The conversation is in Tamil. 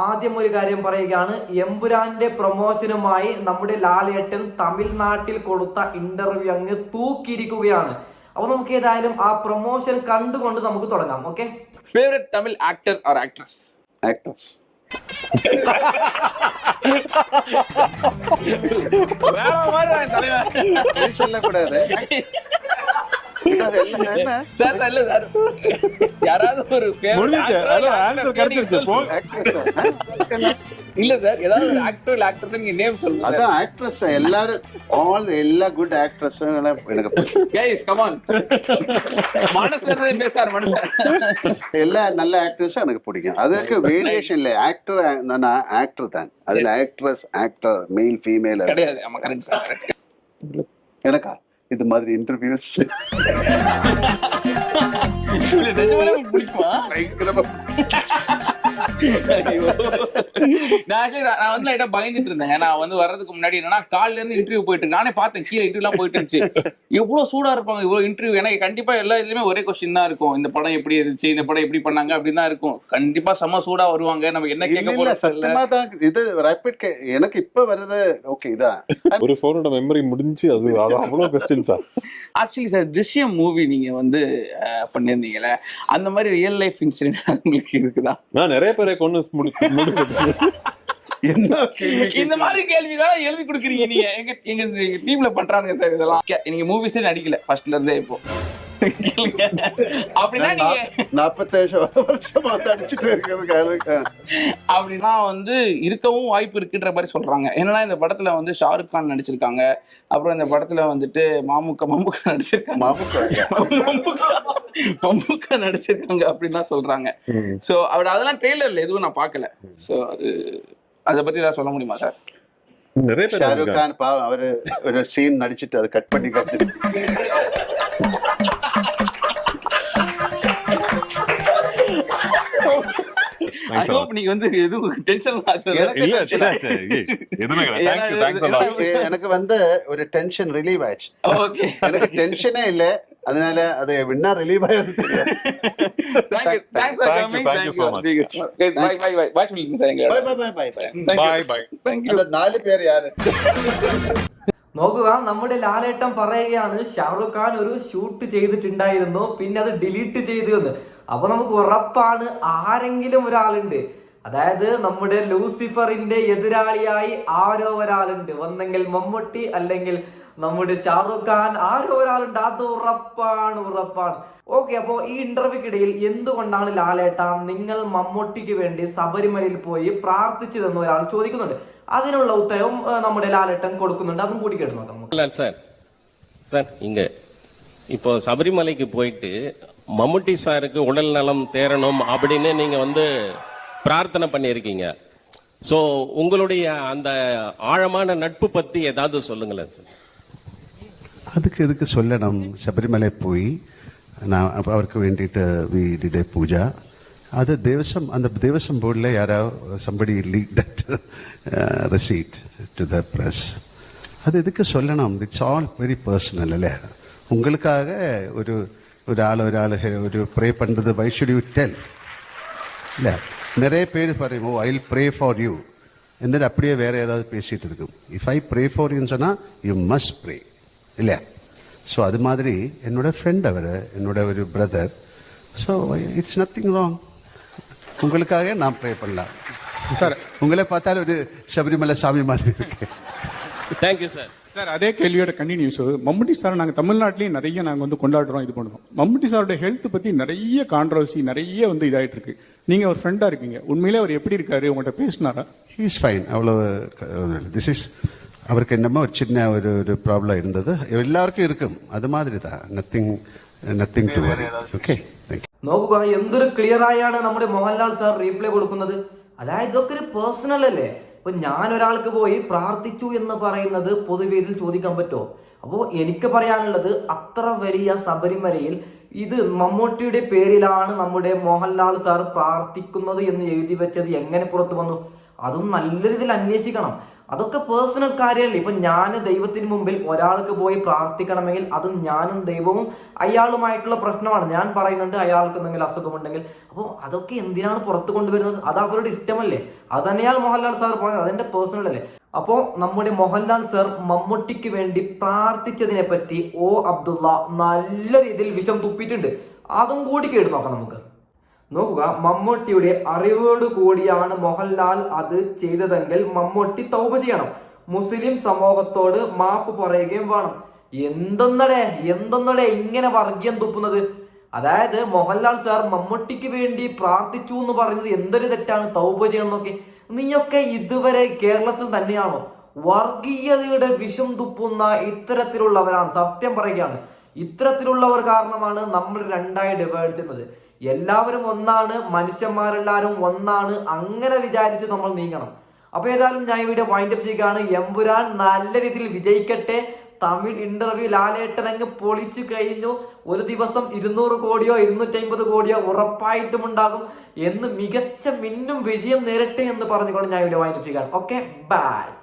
ആദ്യം ഒരു കാര്യം പറയുകയാണ് എമ്പുരാന്റെ പ്രൊമോഷനുമായി നമ്മുടെ ലാലേട്ടൻ തമിഴ്നാട്ടിൽ കൊടുത്ത ഇന്റർവ്യൂ അങ്ങ് തൂക്കിയിരിക്കുകയാണ് അപ്പൊ നമുക്ക് ഏതായാലും ആ പ്രൊമോഷൻ കണ്ടുകൊണ്ട് നമുക്ക് തുടങ്ങാം okay favourite Tamil actor or actress actors வேற மாதிரி தான் தலைவன் சொல்லக்கூடாது Because எல்லாம் என்ன சார் சார், இல்ல சார். யாராவது ஒரு? இல்ல சார் ஏதாவது ஒரு ஆக்டர் இல்ல ஆக்டர் நீங்க நேம் சொல்லுங்க. அதான் ஆக்ட்ரஸ் எல்லாரும் ஆல் எல்லா குட் ஆக்ட்ரஸும் எனக்கு. கைஸ் கம் ஆன் மனசுல பேசாரு மனுஷன். எல்லா நல்ல ஆக்டர்ஸும் எனக்கு பிடிக்கும். அதுக்கு வேரியேஷன் இல்லை. ஆக்டர் நான் ஆக்டர் தான். அதுல ஆக்ட்ரஸ் ஆக்டர் மெயில் ஃபீமேல் கிடையாது. ஆமா கரெக்ட் சார் எனக்கா? இது மாதிரி இன்டர்வியூஸ் பயங்கரமா. நான் வந்து லைட்டா பயந்துட்டு இருந்தேன் நான் வந்து வர்றதுக்கு முன்னாடி என்னன்னா காலைல இருந்து இன்டர்வியூ போயிட்டு. நானே பார்த்தேன். கீழே இன்டர்வியூ எல்லாம் போயிட்டு இருந்துச்சு. எவ்வளவு சூடா இருப்பாங்க இவ்வளவு இன்டர்வியூ எனக்கு கண்டிப்பா எல்லா இதுலயுமே ஒரே கொஸ்டின் தான் இருக்கும். இந்த படம் எப்படி இருந்துச்சு? இந்த படம் எப்படி பண்ணாங்க? அப்படின்னு தான் இருக்கும். கண்டிப்பா செம்ம சூடா வருவாங்க. நம்ம என்ன கேட்க இல்ல. போறோம். சத்தியமா தான் இது ரேபிட் எனக்கு இப்ப வருது ஓகே இதான் ஒரு போனோட மெமரி முடிஞ்சு அது அவ்வளவு கொஸ்டின்ஸா ஆக்சுவலி சார் திருஷ்யம் மூவி நீங்க வந்து அஹ், பண்ணியிருந்தீங்கல்ல அந்த மாதிரி ரியல் லைஃப் இன்சிடென்ட் உங்களுக்கு இருக்குதா? நான் நிறைய பேரை கொண்டு இந்த? மாதிரி கேள்விதான் எழுதி கொடுக்குறீங்க நீங்க எங்க எங்க டீம்ல பண்றானுங்க சார் இதெல்லாம் நீங்க மூவிஸே நடிக்கல ஃபர்ஸ்ட்ல இருந்தே இப்போ. அப்படின்னா அப்படின்னா வந்து இருக்கவும் வாய்ப்பு இருக்குன்ற மாதிரி சொல்றாங்க. என்னன்னா இந்த படத்துல வந்து ஷாருக் கான் நடிச்சிருக்காங்க. அப்புறம் இந்த படத்துல வந்துட்டு மாமுக்க மம்முக்கா நடிச்சிருக்காங்க. மாமுக்கா. மம்முக்கா நடிச்சிருக்காங்க அப்படின்லாம் சொல்றாங்க. சோ அவர் அதெல்லாம் ட்ரெய்லர்ல எதுவும் நான் பார்க்கல. சோ அது அதை பத்தி ஏதாவது சொல்ல முடியுமா சார்? நிறைய பேர் ஷாருக். கான் பாவம் அவரு ஒரு சீன் நடிச்சிட்டு அதை கட் பண்ணி காட்டு ஐ ஹோப் நீங்க வந்து எதுவும் டென்ஷன் இல்ல எதுவுமே கிடையாது எனக்கு வந்து ஒரு டென்ஷன் ரிலீவ் ஆயிடுச்சு. ஓகே எனக்கு டென்ஷனே இல்ல. அதனால அது வின்னா ரிலீவ் ஆயிடுச்சு. நாலு பேர் யாரு? നോക്കുക നമ്മുടെ ലാലേട്ടൻ പറയുകയാണ് ഷാറുഖ് ഖാൻ ഒരു ഷൂട്ട് ചെയ്തിട്ടുണ്ടായിരുന്നു പിന്നെ അത് ഡിലീറ്റ് ചെയ്തു എന്ന്. അപ്പൊ നമുക്ക് ഉറപ്പാണ് ആരെങ്കിലും ഒരാളുണ്ട്. അതായത് നമ്മുടെ ലൂസിഫറിന്റെ എതിരാളിയായി ആരോ ഒരാളുണ്ട്. ഒന്നെങ്കിൽ മമ്മൂട്ടി അല്ലെങ്കിൽ നമ്മുടെ ഷാറുഖ് ഖാൻ ആരോ ഒരാളുണ്ട് അത് ഉറപ്പാണ് ഉറപ്പാണ് ഓക്കെ അപ്പോ ഈ ഇന്റർവ്യൂക്കിടയിൽ എന്തുകൊണ്ടാണ് ലാലേട്ട നിങ്ങൾ മമ്മൂട്ടിക്ക് വേണ്ടി ശബരിമലയിൽ പോയി പ്രാർത്ഥിച്ചതെന്ന് ഒരാൾ ചോദിക്കുന്നുണ്ട് അതിനുള്ള ഉത്തരവും ഏഹ്, നമ്മുടെ ലാലേട്ടൻ കൊടുക്കുന്നുണ്ട് അതും കൂടി കേട്ട് നോക്കാം നമുക്ക്. இல்ல சார் சார் இங்க இப்போ சபரிமலைக்கு போயிட்டு மம்முட்டி சாருக்கு உடல் நலம் தேரணும் அப்படின்னு நீங்க வந்து பிரார்த்தனை பண்ணியிருக்கீங்க சோ உங்களுடைய அந்த ஆழமான நட்பு பத்தி ஏதாவது சொல்லுங்களேன் சார் அதுக்கு இதுக்கு சொல்லணும் ശബരിമല പോയി நான் அப்ப அவருக்கு வேண்டிட்டு வி டிட் ஏ பூஜா அது தேவசம் அந்த தேவசம் போர்டில் யாரோ somebody leak that receipt to the press அது எதுக்கு சொல்லணும் இட்ஸ் ஆல் வெரி பர்சனல் അല്ലേ உங்களுக்காக ஒரு ஒரு ஆள் ஒரு ஆள் ஒரு ப்ரே பண்ணுறது வை ஷுட் யூ டெல் இல்லை நிறைய பேர் പറയും oh I pray for you എന്നിട്ട് அப்படியே வேற ஏதாவது பேசிட்டு இருக்கும் இஃப் ஐ ப்ரே ஃபார் யூன்னு சொன்னால் யூ மஸ்ட் ப்ரே இல்லையா? ஸோ அது மாதிரி என்னோட ஃப்ரெண்ட் அவர் என்னோட ஒரு brother so it's nothing wrong உங்களுக்காக நான் ப்ரே பண்ணலாம். சார் உங்களை பார்த்தாலும் ஒரு சபரிமலை சாமி மாதிரி இருக்கு. தேங்க்யூ சார் சார் அதே கேள்வியோட கண்டினியூஸ் மம்முட்டி சார் நாங்கள் தமிழ்நாட்டிலேயும் நிறைய நாங்கள் வந்து கொண்டாடுறோம் இது பண்ணுறோம். மம்முட்டி சாரோட ஹெல்த் பற்றி நிறைய கான்ட்ரவர்சி நிறைய வந்து இதாயிட்டு இருக்கு. நீங்கள் ஒரு ஃப்ரெண்டாக இருக்கீங்க. உண்மையிலே அவர் எப்படி இருக்காரு? உங்கள்கிட்ட பேசினாரா? ஹீஸ் ஃபைன் அவ்வளோ திஸ் இஸ் அவருக்கு என்னமோ ஒரு சின்ன ஒரு ஒரு ப்ராப்ளம் இருந்தது எல்லாருக்கும் இருக்கும் அது மாதிரி தான் nothing nothing to worry okay thank നോക്കുക എന്തൊരു ക്ലിയർ ആയാണ് നമ്മുടെ മോഹൻലാൽ സാർ റീപ്ലൈ കൊടുക്കുന്നത് അതായത് ഇതൊക്കെ ഒരു പേഴ്സണൽ അല്ലേ ഇപ്പൊ ഞാൻ ഒരാൾക്ക് പോയി പ്രാർത്ഥിച്ചു എന്ന് പറയുന്നത് പൊതുവേദിയിൽ ചോദിക്കാൻ പറ്റുമോ അപ്പോൾ എനിക്ക് പറയാനുള്ളത് അത്ര വലിയ ശബരിമലയിൽ ഇത് മമ്മൂട്ടിയുടെ പേരിലാണ് നമ്മുടെ മോഹൻലാൽ സാർ പ്രാർത്ഥിക്കുന്നത് എന്ന് എഴുതി വെച്ചത് എങ്ങനെ പുറത്തു വന്നു അതും നല്ല രീതിയിൽ അന്വേഷിക്കണം അതൊക്കെ പേഴ്സണൽ കാര്യമല്ല? ഇപ്പൊ ഞാൻ ദൈവത്തിന് മുമ്പിൽ ഒരാൾക്ക് പോയി പ്രാർത്ഥിക്കണമെങ്കിൽ അതും ഞാനും ദൈവവും അയാളുമായിട്ടുള്ള പ്രശ്നമാണ്. ഞാൻ പറയുന്നുണ്ട് അയാൾക്ക് എന്തെങ്കിലും അസുഖമുണ്ടെങ്കിൽ. അപ്പോൾ അതൊക്കെ എന്തിനാണ് പുറത്തു കൊണ്ടുവരുന്നത്? അത് അവരുടെ ഇഷ്ടമല്ലേ? അത് തന്നെയാണ് മോഹൻലാൽ സാർ പറയുന്നത് അതെന്റെ പേഴ്സണൽ അല്ലേ? അപ്പോ നമ്മുടെ മോഹൻലാൽ സർ മമ്മൂട്ടിക്ക് വേണ്ടി പ്രാർത്ഥിച്ചതിനെ പറ്റി ഓ അബ്ദുള്ള നല്ല രീതിയിൽ വിഷം തുപ്പിയിട്ടുണ്ട്. അതും കൂടി കേട്ട് നോക്കാം നമുക്ക്. നോക്കുക മമ്മൂട്ടിയുടെ അറിവോട് കൂടിയാണ് മോഹൻലാൽ അത് ചെയ്തതെങ്കിൽ മമ്മൂട്ടി തൗപ ചെയ്യണം. മുസ്ലിം സമൂഹത്തോട് മാപ്പ് പറയുകയും വേണം. എന്തൊന്നടേ എന്തൊന്നടേ ഇങ്ങനെ വർഗീയം തുപ്പുന്നത്? അതായത് മോഹൻലാൽ സാർ മമ്മൂട്ടിക്ക് വേണ്ടി പ്രാർത്ഥിച്ചു എന്ന് പറഞ്ഞത് എന്തൊരു തെറ്റാണ്? തൗപ എന്നൊക്കെ. നീയൊക്കെ ഇതുവരെ കേരളത്തിൽ തന്നെയാണോ? വർഗീയതയുടെ വിഷം തുപ്പുന്ന ഇത്തരത്തിലുള്ളവരാണ്. സത്യം പറയുകയാണ്. ഇത്തരത്തിലുള്ളവർ കാരണമാണ് നമ്മൾ രണ്ടായി ഡിവൈഡ് ചെയ്യുന്നത്. എല്ലാവരും ഒന്നാണ് മനുഷ്യന്മാരെല്ലാവരും ഒന്നാണ് അങ്ങനെ വിചാരിച്ച് നമ്മൾ നീങ്ങണം. അപ്പൊ ഏതായാലും ഞാൻ ഇവിടെ വൈൻഡ് അപ്പ് ചെയ്യുകയാണ്. എമ്പുരാൻ നല്ല രീതിയിൽ വിജയിക്കട്ടെ. തമിഴ് ഇന്റർവ്യൂ ലാലേട്ടൻ അങ്ങ് പൊളിച്ചു കഴിഞ്ഞു. ഒരു ദിവസം ഇരുന്നൂറ് കോടിയോ ഇരുന്നൂറ്റമ്പത് കോടിയോ ഉറപ്പായിട്ടും ഉണ്ടാകും എന്ന് മികച്ച മിന്നും വിജയം നേരട്ടെ എന്ന് പറഞ്ഞുകൊണ്ട് ഞാൻ ഇവിടെ വൈൻഡ് അപ്പ് ചെയ്യുകയാണ്. Okay bye